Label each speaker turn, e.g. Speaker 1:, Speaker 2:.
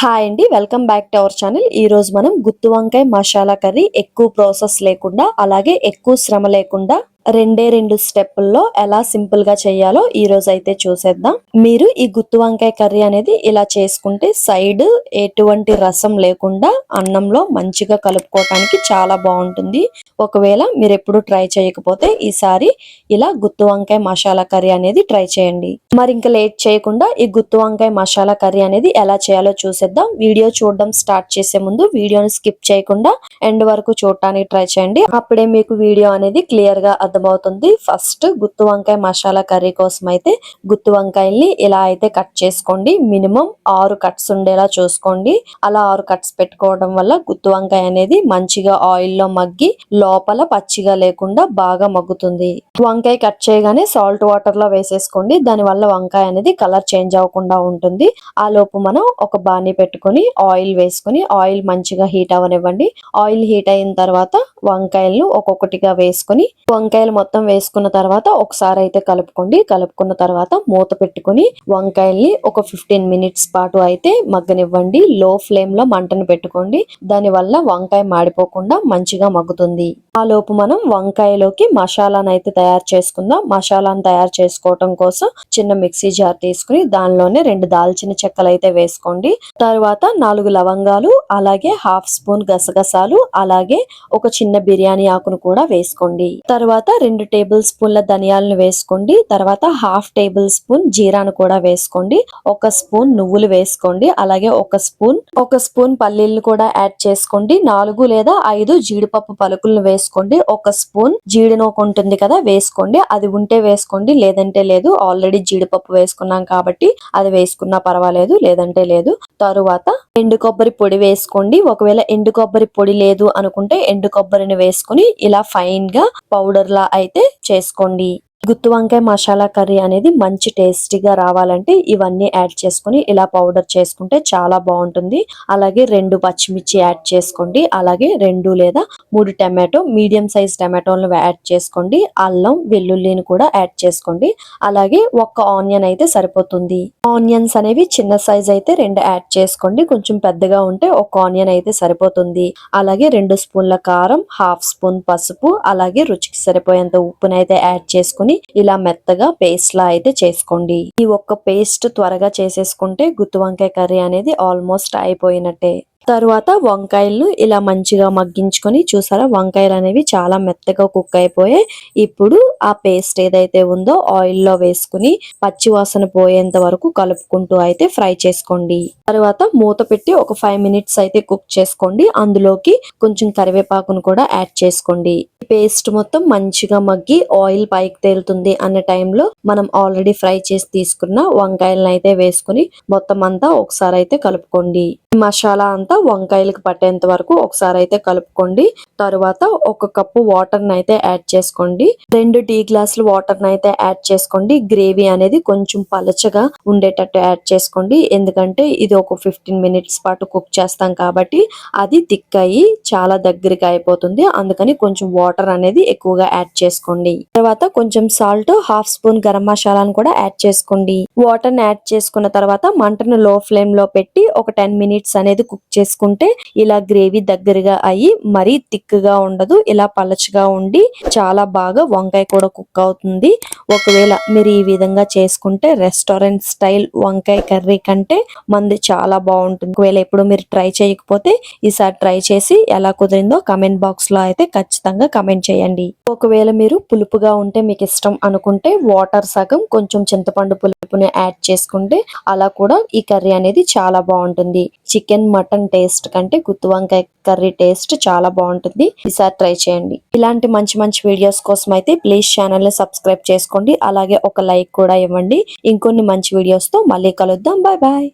Speaker 1: Hi అండి. Welcome back to our channel. ఈ రోజు మనం గుత్తి వంకాయ మసాలా కర్రీ ఎక్కువ ప్రాసెస్ లేకుండా అలాగే ఎక్కువ శ్రమ లేకుండా రెండే రెండు స్టెప్పుల్లో ఎలా సింపుల్గా చేయాలో ఈ రోజు అయితే చూసేద్దాం. మీరు ఈ గుత్తి వంకాయ కర్రీ అనేది ఇలా చేసుకుంటే సైడ్ ఎటువంటి రసం లేకుండా అన్నంలో మంచిగా కలుపుకోవటానికి చాలా బాగుంటుంది. ఒకవేళ మీరు ఎప్పుడు ట్రై చేయకపోతే ఈసారి ఇలా గుత్తి వంకాయ మసాలా కర్రీ అనేది ట్రై చేయండి. మరి ఇంకా లేట్ చేయకుండా ఈ గుత్తి వంకాయ మసాలా కర్రీ అనేది ఎలా చేయాలో చూసేద్దాం. వీడియో చూడడం స్టార్ట్ చేసే ముందు వీడియోని స్కిప్ చేయకుండా ఎండ్ వరకు చూడటానికి ట్రై చేయండి. అప్పుడే మీకు వీడియో అనేది క్లియర్గా అర్థమవుతుంది. ఫస్ట్ గుత్తి వంకాయ మసాలా కర్రీ కోసం అయితే గుత్తి వంకాయల్ని ఇలా అయితే కట్ చేసుకోండి. మినిమం ఆరు కట్స్ ఉండేలా చూసుకోండి. అలా ఆరు కట్స్ పెట్టుకోవడం వల్ల గుత్తి వంకాయ అనేది మంచిగా ఆయిల్లో మగ్గి లోపల పచ్చిగా లేకుండా బాగా మగ్గుతుంది. వంకాయ కట్ చేయగానే సాల్ట్ వాటర్లో వేసేసుకోండి. దాని వల్ల వంకాయ అనేది కలర్ చేంజ్ అవ్వకుండా ఉంటుంది. ఆ లోపు మనం ఒక బాణీ పెట్టుకొని ఆయిల్ వేసుకొని ఆయిల్ మంచిగా హీట్ అవనివ్వండి ఆయిల్ హీట్ అయిన తర్వాత వంకాయలను ఒక్కొక్కటిగా వేసుకొని వంకాయలు మొత్తం వేసుకున్న తర్వాత ఒకసారి అయితే కలుపుకోండి. కలుపుకున్న తర్వాత మూత పెట్టుకొని వంకాయల్ని ఒక ఫిఫ్టీన్ మినిట్స్ పాటు అయితే మగ్గనివ్వండి. లో ఫ్లేమ్లో మంటను పెట్టుకోండి. దాని వల్ల వంకాయ మాడిపోకుండా మంచిగా మగ్గుతుంది. ఆ లోపు మనం వంకాయలోకి మసాలాను అయితే తయారు చేసుకుందాం. మసాలాను తయారు చేసుకోవటం కోసం చిన్న మిక్సీ జార్ తీసుకుని దానిలోనే రెండు దాల్చిన చెక్కలు అయితే వేసుకోండి. తర్వాత నాలుగు లవంగాలు అలాగే హాఫ్ స్పూన్ గసగసాలు అలాగే ఒక చిన్న బిర్యానీ ఆకును కూడా వేసుకోండి. తర్వాత రెండు టేబుల్ స్పూన్ల ధనియాలను వేసుకోండి. తర్వాత హాఫ్ టేబుల్ స్పూన్ జీరాను కూడా వేసుకోండి. ఒక స్పూన్ నువ్వులు వేసుకోండి. అలాగే ఒక స్పూన్ ఒక స్పూన్ పల్లీలను కూడా యాడ్ చేసుకోండి. నాలుగు లేదా ఐదు జీడిపప్పు పలుకులను వేసుకోండి. ఒక స్పూన్ జీడినోకు ఉంటుంది కదా వేసుకోండి. అది ఉంటే వేసుకోండి. లేదంటే లేదు. ఆల్రెడీ జీడిపప్పు వేసుకున్నాం కాబట్టి అది వేసుకున్నా పర్వాలేదు లేదంటే లేదు. తరువాత ఎండు కొబ్బరి పొడి వేసుకోండి. ఒకవేళ ఎండు కొబ్బరి పొడి లేదు అనుకుంటే ఎండు కొబ్బరిని వేసుకుని ఇలా ఫైన్గా పౌడర్ లా అయితే చేసుకోండి. గుత్తి వంకాయ మసాలా కర్రీ అనేది మంచి టేస్టీగా రావాలంటే ఇవన్నీ యాడ్ చేసుకుని ఇలా పౌడర్ చేసుకుంటే చాలా బాగుంటుంది. అలాగే రెండు పచ్చిమిర్చి యాడ్ చేసుకోండి. అలాగే రెండు లేదా మూడు టమాటో మీడియం సైజ్ టమాటోలను యాడ్ చేసుకోండి. అల్లం వెల్లుల్లిని కూడా యాడ్ చేసుకోండి. అలాగే ఒక్క ఆనియన్ అయితే సరిపోతుంది. ఆనియన్స్ అనేవి చిన్న సైజ్ అయితే రెండు యాడ్ చేసుకోండి. కొంచెం పెద్దగా ఉంటే ఒక ఆనియన్ అయితే సరిపోతుంది. అలాగే రెండు స్పూన్ల కారం హాఫ్ స్పూన్ పసుపు అలాగే రుచికి సరిపోయేంత ఉప్పునైతే యాడ్ చేసుకుని ఇలా మెత్తగా పేస్ట్ లా అయితే చేసుకోండి. ఈ ఒక్క పేస్ట్ త్వరగా చేసేసుకుంటే గుత్తి వంకాయ కర్రీ అనేది ఆల్మోస్ట్ అయిపోయినట్టే. తరువాత వంకాయలు ఇలా మంచిగా మగ్గించుకొని చూసారా? వంకాయలు అనేవి చాలా మెత్తగా కుక్ అయిపోయాయి. ఇప్పుడు ఆ పేస్ట్ ఏదైతే ఉందో ఆయిల్లో వేసుకుని పచ్చి వాసన పోయేంత వరకు కలుపుకుంటూ అయితే ఫ్రై చేసుకోండి. తర్వాత మూత పెట్టి ఒక ఫైవ్ మినిట్స్ అయితే కుక్ చేసుకోండి. అందులోకి కొంచెం కరివేపాకును కూడా యాడ్ చేసుకోండి. పేస్ట్ మొత్తం మంచిగా మగ్గి ఆయిల్ పైకి తేలుతుంది అన్న టైంలో మనం ఆల్రెడీ ఫ్రై చేసి తీసుకున్న వంకాయలను అయితే వేసుకుని మొత్తం అంతా ఒకసారి అయితే కలుపుకోండి. మసాలా అంతా వంకాయలకు పట్టేంత వరకు ఒకసారి అయితే కలుపుకోండి. తర్వాత ఒక కప్పు వాటర్ అయితే యాడ్ చేసుకోండి. రెండు టీ గ్లాసులు వాటర్ అయితే యాడ్ చేసుకోండి. గ్రేవీ అనేది కొంచెం పలచగా ఉండేటట్టు యాడ్ చేసుకోండి. ఎందుకంటే ఇది ఒక ఫిఫ్టీన్ మినిట్స్ పాటు కుక్ చేస్తాం కాబట్టి అది థిక్ అయ్యి చాలా దగ్గరికి అయిపోతుంది. అందుకని కొంచెం వాటర్ అనేది ఎక్కువగా యాడ్ చేసుకోండి. తర్వాత కొంచెం సాల్ట్ హాఫ్ స్పూన్ గరం మసాలాను కూడా యాడ్ చేసుకోండి. వాటర్ యాడ్ చేసుకున్న తర్వాత మంటను లో ఫ్లేమ్లో పెట్టి ఒక టెన్ మినిట్స్ అనేది కుక్ చేసుకుంటే ఇలా గ్రేవీ దగ్గరగా అయ్యి మరీ థిక్గా ఉండదు ఇలా పలచగా ఉండి చాలా బాగా వంకాయ కూడా కుక్ అవుతుంది. ఒకవేళ మీరు ఈ విధంగా చేసుకుంటే రెస్టారెంట్ స్టైల్ వంకాయ కర్రీ కంటే మంది చాలా బాగుంటుంది. ఒకవేళ ఎప్పుడు మీరు ట్రై చేయకపోతే ఈసారి ట్రై చేసి ఎలా కుదిరిందో కమెంట్ బాక్స్లో అయితే ఖచ్చితంగా కమెంట్ చేయండి. ఒకవేళ మీరు పులుపుగా ఉంటే మీకు ఇష్టం అనుకుంటే వాటర్ సగం కొంచెం చింతపండు పులుపుని యాడ్ చేసుకుంటే అలా కూడా ఈ కర్రీ అనేది చాలా బాగుంటుంది. చికెన్ మటన్ టేస్ట్ కంటే గుత్తి వంకాయ కర్రీ టేస్ట్ చాలా బాగుంటుంది. ఈసారి ట్రై చేయండి. ఇలాంటి మంచి మంచి వీడియోస్ కోసం అయితే ప్లీజ్ ఛానల్ని సబ్స్క్రైబ్ చేసుకోండి. అలాగే ఒక లైక్ కూడా ఇవ్వండి. ఇంకొన్ని మంచి వీడియోస్తో మళ్ళీ కలుద్దాం. Bye bye.